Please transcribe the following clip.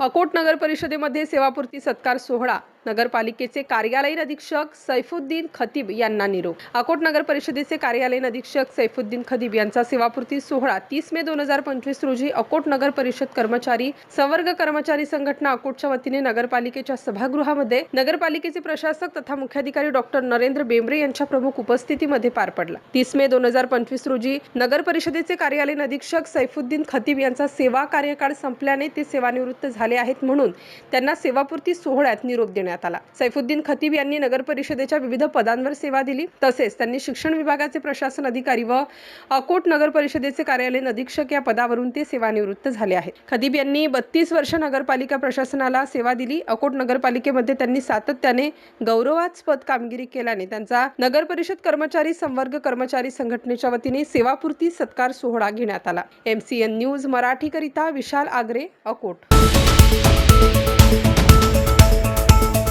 Akot नगर परिषदेमध्ये सेवापूर्ती सत्कार सोहळा. नगरपालिकेचे कार्यालयीन अधीक्षक सैफुद्दीन खतीब यांना निरोप. अकोट नगर परिषदेचे कार्यालयीन अधीक्षक सैफुद्दीन खतीब यांचा सेवापूर्ती सोहळा तीस मे दोन हजार पंचवीस रोजी अकोट नगर परिषद कर्मचारी संवर्ग कर्मचारी संघटना अकोटच्या वतीने नगरपालिकेच्या सभागृहामध्ये नगरपालिकेचे प्रशासक तथा मुख्याधिकारी डॉक्टर नरेंद्र बेंबरे यांच्या प्रमुख उपस्थितीमध्ये पार पडला. तीस मे दोन हजार पंचवीस रोजी नगर परिषदेचे कार्यालयीन अधीक्षक सैफुद्दीन खतीब यांचा सेवा कार्यकाळ संपल्याने ते सेवानिवृत्त झाले आहेत म्हणून त्यांना सेवापूर्ती सोहळ्यात निरोप देण्यात आला. सैफुद्दीन खतीब यांनी नगर परिषदेच्या विविध पदांवर सेवा दिली. तसेच त्यांनी शिक्षण विभागाचे प्रशासन अधिकारी व अकोट नगर परिषदेचे कार्यालयीन अधीक्षक या पदावरून ते सेवानिवृत्त झाले आहेत. खतीब यांनी बत्तीस वर्ष नगरपालिका प्रशासनाला सेवा दिली. अकोट नगरपालिकेमध्ये त्यांनी सातत्याने गौरवास्पद कामगिरी केल्याने त्यांचा नगर परिषद कर्मचारी संवर्ग कर्मचारी संघटनेच्या वतीने सेवापूर्ती सत्कार सोहळा घेण्यात आला. एमसीएन न्यूज मराठीकरिता विशाल आगरे अकोट. Thank you.